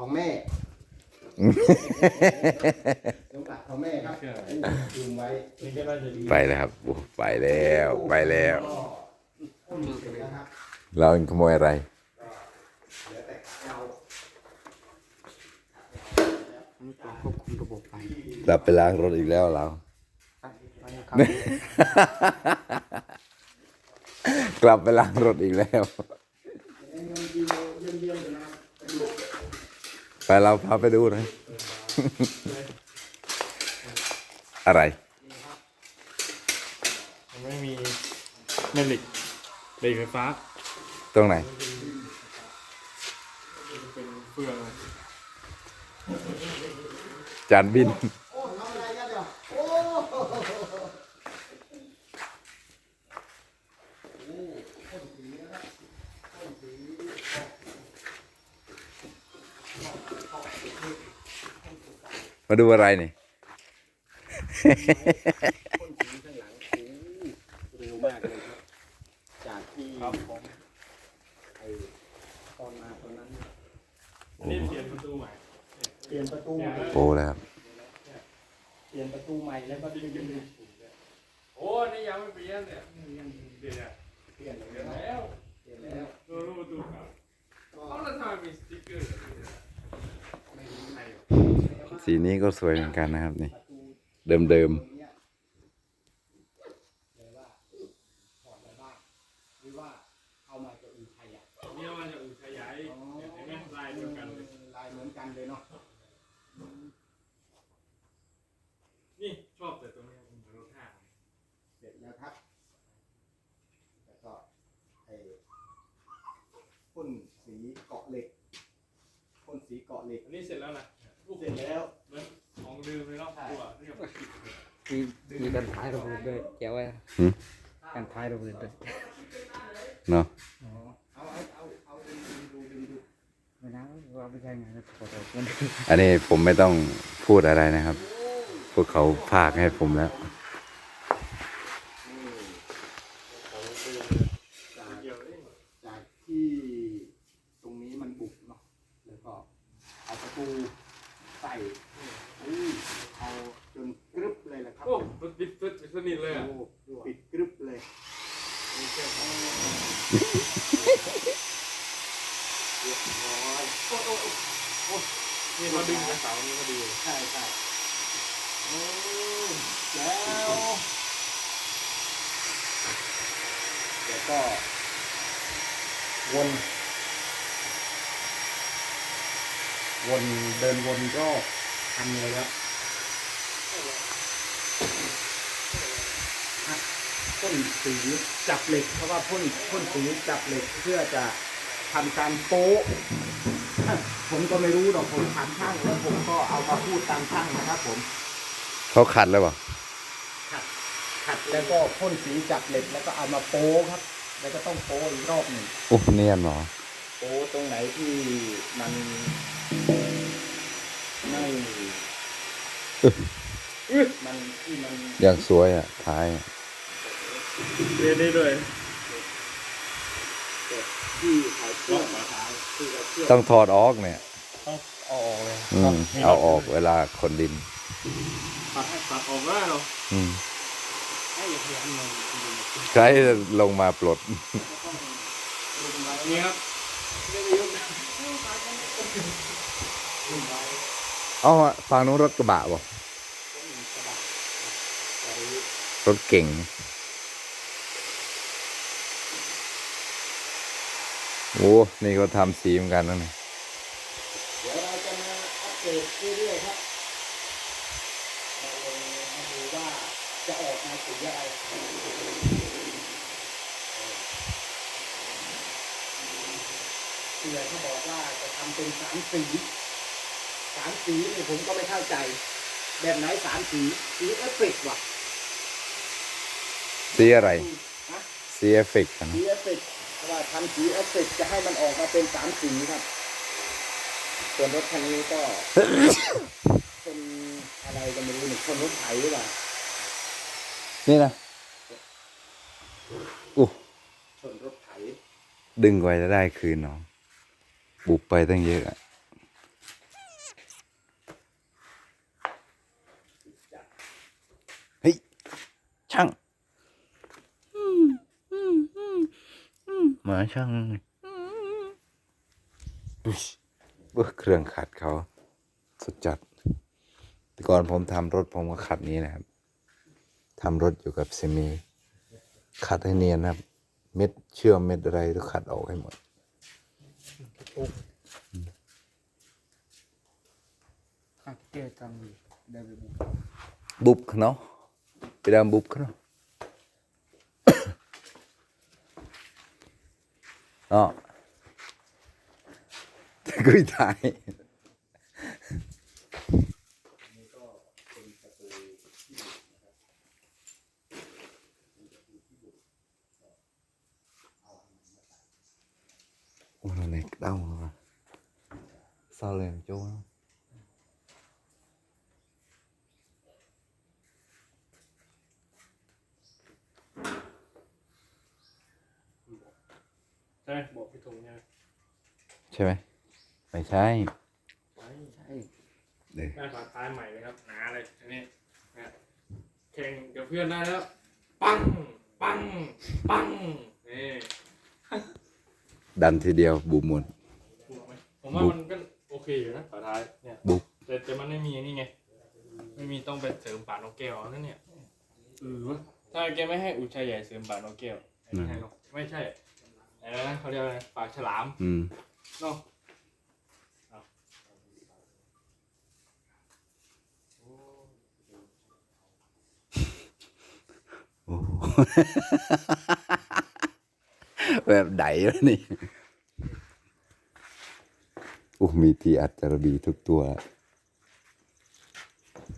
ของแม่สมบัติของแม่ครับลืมไว้นี่ก็น่าจะดีไปแล้วครับโอ้ไปแล้วไปแล้วก็พ่นเสร็จแล้วครับเราขโมยอะไรเหลือแต่เราควบคุมระบบไปกลับไปล้างรถอีกแล้วเราไปครับกลับไปล้างรถอีกแล้ว เยี่ยมเยี่ยมเยี่ยมๆนะครับ ไปเราพาไปดูหน่อยอะไรมันไม่มีแม่เหล็กเหล็กไฟฟ้า ตรงไหน เป็นเฟืองเลยจานบิน โอ้ทำอะไรกันเนี่ยโอ้พ่นสีนะครับพ่นสี มาดูอะไรนี่ พ่นสีข้างหลังโอ้เร็วมากเลยครับ จากที่ครับผมไอ้ตอนมาตอนนั้นนี่เปลี่ยนประตูใหม่เปลี่ยนประตูใหม่โป้แล้วครับเปลี่ยนประตูใหม่แล้วก็ดึงดึงโอ้นี่ยังไม่เปลี่ยนเนี่ยยังเปลี่ยนเนี่ยเปลี่ยนเปลี่ยนแล้วแล้วเปลี่ยนแล้วตัวรูปประตูเก่าก็เขาจะทำมีสติ๊กเกอร์ไม่มีใครหรอก สีนี้ก็สวยเหมือนกันนะครับนี่ เดิมเนี้ยเลยว่าถอดอะไรบ้างหรือว่าเอามาจะนี่มันจะอุ่นขยายลายเดียวกันเลยลายเหมือนกันเลยเนาะนี่ชอบแต่ตรงนี้มันรถห้างเสร็จแล้วครับแล้วก็ไอ้พ่นสีเกาะเหล็กพ่นสีเกาะเหล็กอันนี้เสร็จแล้วนะ เสร็จแล้วเหมือนของลืมเลยเนาะตัวที่แบบมีมีการท้ายระเบิดด้วยแก้วไว้การท้ายระเบิดด้วยๆเนาะเอาเอาเอาเอาดึงดูดึงดูไม่นะว่าไม่ใช่ไงนะขอโทษมันอันนี้ผมไม่ต้องพูดอะไรนะครับ พวกเขาพากให้ผมแล้ว จากเกี่ยวเองจากที่ตรงนี้มันบุกเนาะแล้วก็เอาประตูใส่อุ้ยเอาจนกรึบเลยแหละครับโอ้มันปิดปิดปิดสนิทเลยอะโอ้ปิดกรึบเลยนี่แค่ของเรียบร้อยโอ้โอ้โอ้นี่เขาดึงกระเสานี่ก็ดีใช่ใช่โอ้แล้วเดี๋ยวก็วน วนเดินวนรอบคันเลยครับอะพ่นสีจับเหล็กเพราะว่าพ่นพ่นสีจับเหล็กเพื่อจะทำการโป๊ะผมก็ไม่รู้หรอกผมถามช่างแล้วผมก็เอามาพูดตามช่างนะครับ ผมเขาขัดแล้วเปล่าขัดขัดแล้วก็พ่นสีจับเหล็กแล้วก็เอามาโป๊ะครับ แล้วก็ต้องโป๊ะอีกรอบหนึ่งโอ้เนียนเหรอ โป๊ะตรงไหนที่มันไม่มันที่มันอย่างสวยอะ ท้ายอะเรียนได้ด้วยที่เขาเชื่อมขาที่เราเชื่อมต้องถอดออกเนี่ย ต้องเอาออกเลยอืม เอาออกเวลาคนดิน ตัดตัดออกได้เหรออืม ให้เพียงมันใครจะลงมาปลด นี่ครับ เอาอฟังนู้นรถกระบะบ่รถเก่ง โอ้ นี่เขาทำสีเหมือนกันนะนี่เดี๋ยวเราจะมาอัปเดตเรื่อยๆครับเราลองมาดูว่าจะออกมาสีอะไรเสือเขาบอกว่าจะทำ เป็นสามสีสามสีนี่ผมก็ไม่เข้าใจ แบบไหนสามสีสีเอฟเฟกต์ว่ะสีอะไรฮะสีเอฟเฟกต์กันสีเอฟเฟกต์เพราะว่าทำสีเอฟเฟกต์จะให้มันออกมาเป็นสามสีครับ ส่วนรถคันนี้ก็คนอะไรก็ไม่รู้หนึ่งคนรถไถหรือเปล่านี่นะอู้ชนรถไถ ดึงไว้จะได้คืนเนาะ บุบไปตั้งเยอะเฮ้ย ช่างหมาช่างเบื่อเครื่องขัดเขา สุดจัด แต่ก่อนผมทำรถผมก็ขัดนี้นะครับทำรถอยู่กับเซมี ขัดให้เนียนนะครับ เม็ดเชื่อมเม็ดอะไรต้องขัดออกให้หมด ข้างเตี้ยตังดีได้ไปบุกบุบเขาเนาะไปดามบุบเขาเนาะ เนาะกุยถ่ายโอ้เราเล็กเด้ามาเศร้าเลยโจ้เนาะใช่ไหมบอกพี่ธงใช่ไหมใช่ไหมไม่ใช่ ใช่เดี๋ยวได้ฝาท้ายใหม่เลยครับ หนาเลยอันนี้นะแข่งกับเพื่อนได้แล้ว ปัง ปัง ปัง นี่ ดันทีเดียวบูมหมดถูกไหมผมว่ามันก็โอเคอยู่นะฝาท้ายเนี่ยบุ๊บ แต่แต่มันไม่มีนี่ไง ไม่มีต้องไปเสริมป่านกแก้วนั่นเนี่ยเออวะถ้าแกไม่ให้อุชัยใหญ่เสริมป่านกแก้วไอ้นี่ให้เนอะไม่ใช่อะไรนะเขาเรียกอะไรปากฉลามอืมเนาะโอ้โห แบบไดแล้วนี่โอ้ มีที่อัดจารบีทุกตัว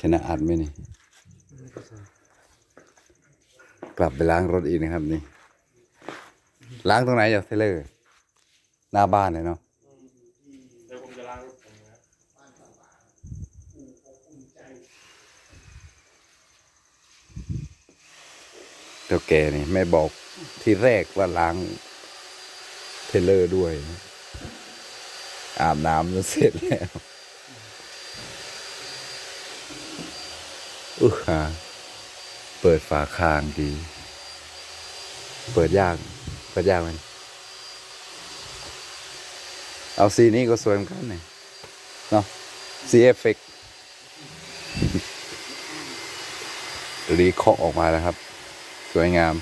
ชนะอัดไหมนี่ กลับไปล้างรถอีกนะครับนี่ ล้างตรงไหนจากเทเลอร์หน้าบ้านเลยเนาะเจ้างรถผมนะครับเจ้าแกนี่ไม่บอกที่แรกว่าล้างเทเลอร์ด้วยนะ อาบน้ำจนเสร็จแล้วอุฮาเปิดฝาคางดี เปิดยาก เปิดยากไหมเอาสีนี้ก็สวยเหมือนกันเนี่ยเนาะสีเอฟเฟกรีเคาะออกมาแล้วครับ สวยงาม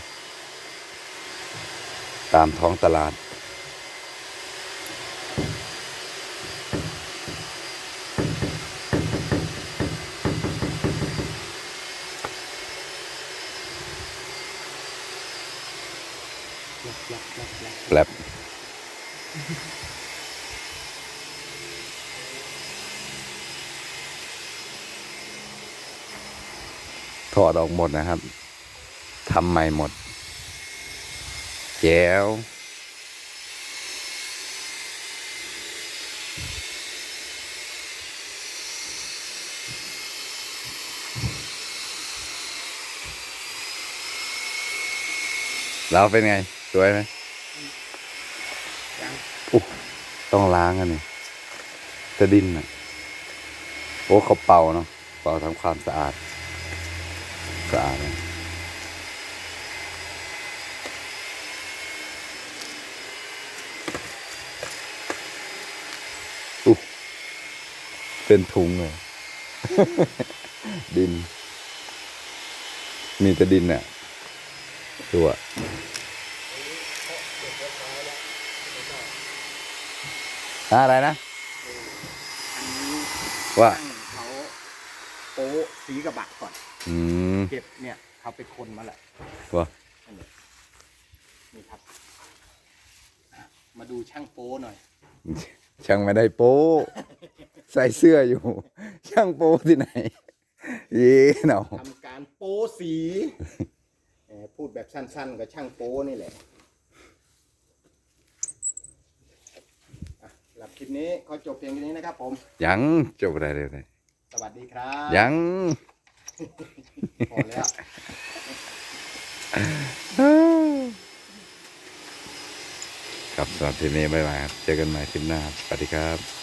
ตามท้องตลาด หลับหลับหลับหลับแลบถอดออกหมดนะครับทำใหม่หมด แจ๋วแล้วเป็นไง สวยไหมอุ๊ยต้องล้างอันนี้จะดิ้นอะโอ้เขาเป่าเนาะเป่าทำความสะอาดสะอาดเลยอุ๊ยเป็นถุงเลย ดิน มีแต่ดินอะดูอ่ อะไรนะว่าช่างเขาโป๊ะสีกระบะก่อน อืมเก็บเนี่ยเขาไปคนมาแหละว่านี่ครับอะมาดูช่างโป๊หน่อย ช่างไม่ได้โป้ใส่เสื้ออยู่ ช่างโป้ที่ไหนเย่เนาะทำการโป๊สีเอ่อพูดแบบสั้นๆกับช่างโป๊นี่แหละอะสำหรับค ลิปนี้ขอจบเพียงแค่นี้นะครับผม ยังจบอะไรเลยสวัสดีครับยังพอแล้วครับสำหรับทีนี้บ๊ายบายครับ เจอกันใหม่คลิปหน้าครับสวัสดีครับ